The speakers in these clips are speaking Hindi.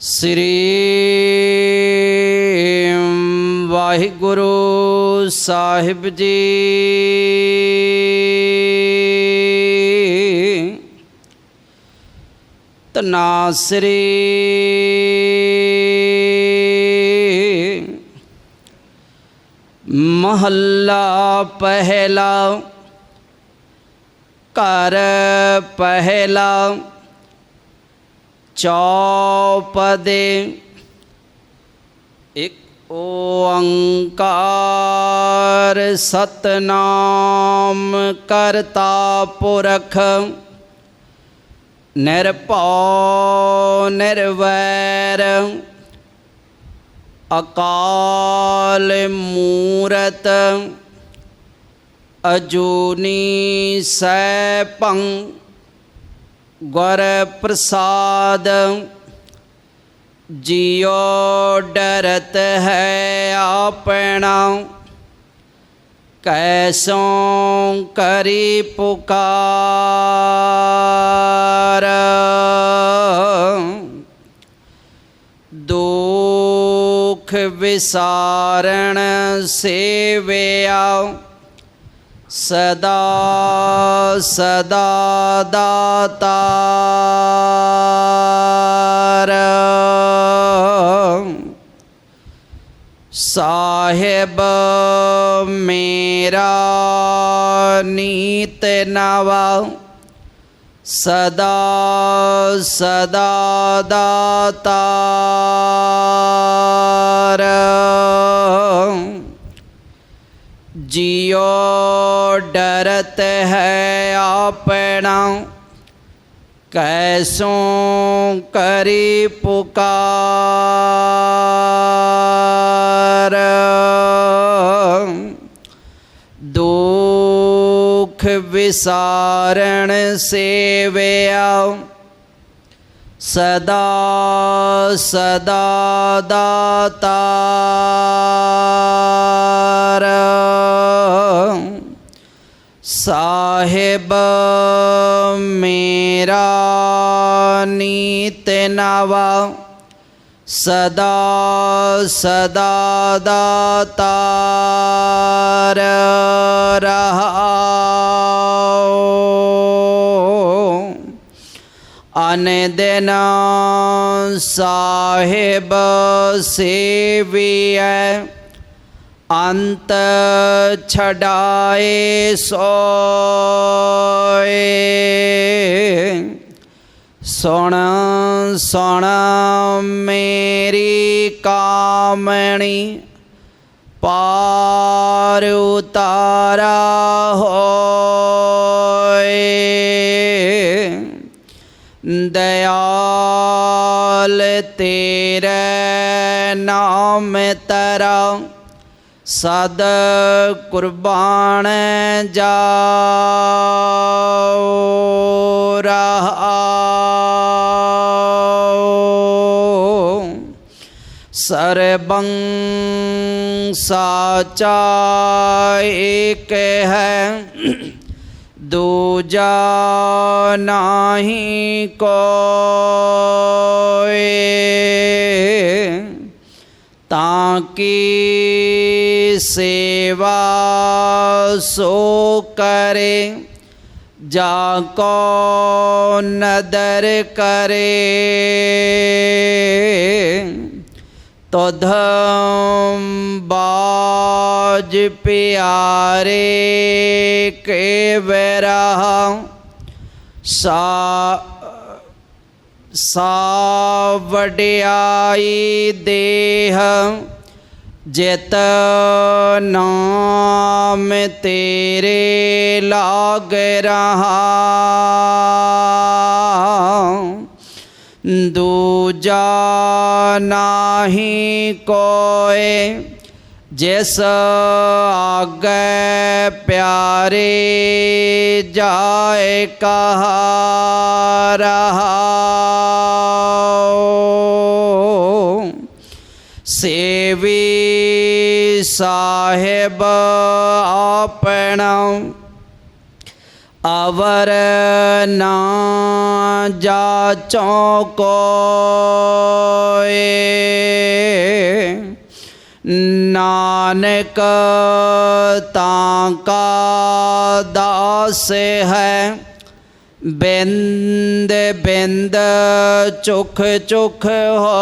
ਸ੍ਰੀ ਵਾਹਿਗੁਰੂ ਸਾਹਿਬ ਜੀ। ਤਨਾਸਰੀ ਮਹੱਲਾ ਪਹਿਲਾ ਘਰ ਪਹਿਲਾ ਚੌਪਦੇ ਇੱਕ ਓੰਕਾਰ ਸਤਨਾਮ ਕਰਤਾ ਪੁਰਖ ਨਿਰਭਉ ਨਿਰਵੈਰ ਅਕਾਲ ਮੂਰਤ ਅਜੂਨੀ ਸੈਭੰ ਗੁਰ ਪ੍ਰਸਾਦ ਜਿਉ ਡਰਤ ਹੈ ਆਪਣਾ ਕੈਸੋਂ ਕਰੀ ਪੁਕਾਰ ਦੁਖ ਵਿਸਾਰਣ ਸੇਵਿਆ सदा सदा दाता साहेब मेरा नीत नवा। सदा सदा दाता जियो डरत है अपना। कैसों करी पुकार। दुख विसारण सेवया। सदा सदा दाता साहेब मेरा नीत नवा। सदा सदा दाता रहा। आने देना साहेब सेविय। अंत छड़ाए सोए। सुण सुण मेरी कामणी पार उतारा ਸਦ ਕੁਰਬਾਨ ਜਾਓ ਰਹਾਉ ਸਰਬੰ ਸਾਚਾ ਏਕ ਹੈ ਦੂਜਾ ਨਾਹੀ ਕੋਏ की सेवा सो करे जाको नदर करे। तो धम बाज प्यारे के बरा सा वड्याई देह। जत नाम तेरे लाग रहा। दूजा नाही कोए जिस आग प्यारे जाए कहा रहा। ਸਾਹਿਬ ਆਪਣਾ ਅਵਰ ਨਾ ਜਾਚੋ ਕੋਏ ਨਾਨਕ ਤਾਂ ਕਾ ਦਾਸ ਹੈ ਬਿੰਦ ਬਿੰਦ ਚੁਖ ਚੁਖ ਹੋਏ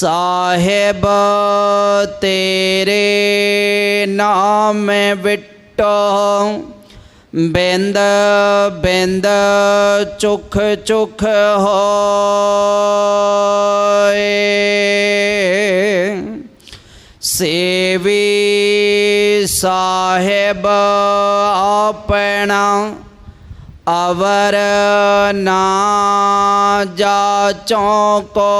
साहेब तेरे नाम बिट बेंद बेंद चुख चुख हो सेवी साहेब अवर ना जाचों को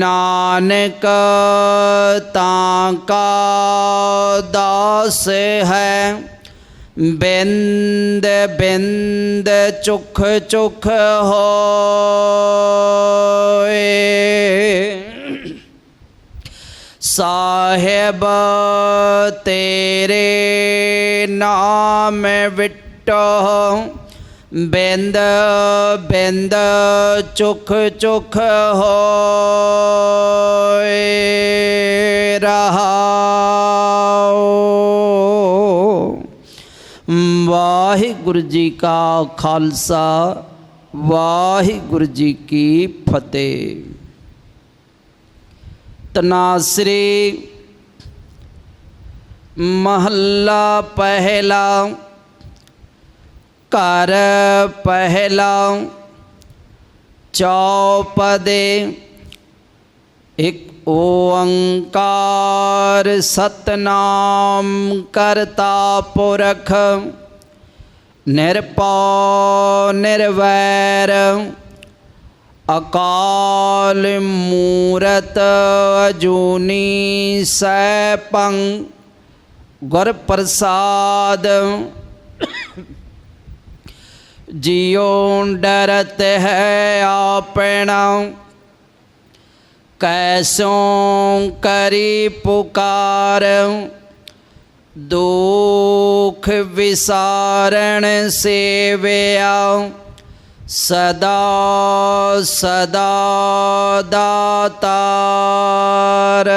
नानक ताका दास है। बिंद बिंद चुख चुख हो। साहेब, तेरे नाम विट बिंद बिंद, चुख चुख हो रहा वाहिगुरु जी का खालसा, वाहिगुरु जी की फतेह। तनासरे। महल्ला पहला कर पहला चौपदे एक ओंकार सतनाम करता पुरख निरप निर्वैर। ਅਕਾਲ ਮੂਰਤ ਅਜੂਨੀ ਸੈਭੰ ਗੁਰ ਪ੍ਰਸਾਦ ਜਿਉ ਡਰਤ ਹੈ ਆਪਣਾ ਕੈਸੋਂ ਕਰੀ ਪੁਕਾਰ ਦੁਖ ਵਿਸਾਰਣ ਸੇਵਿਆ ਸਦਾ ਸਦਾ ਦਾਤਾਰ।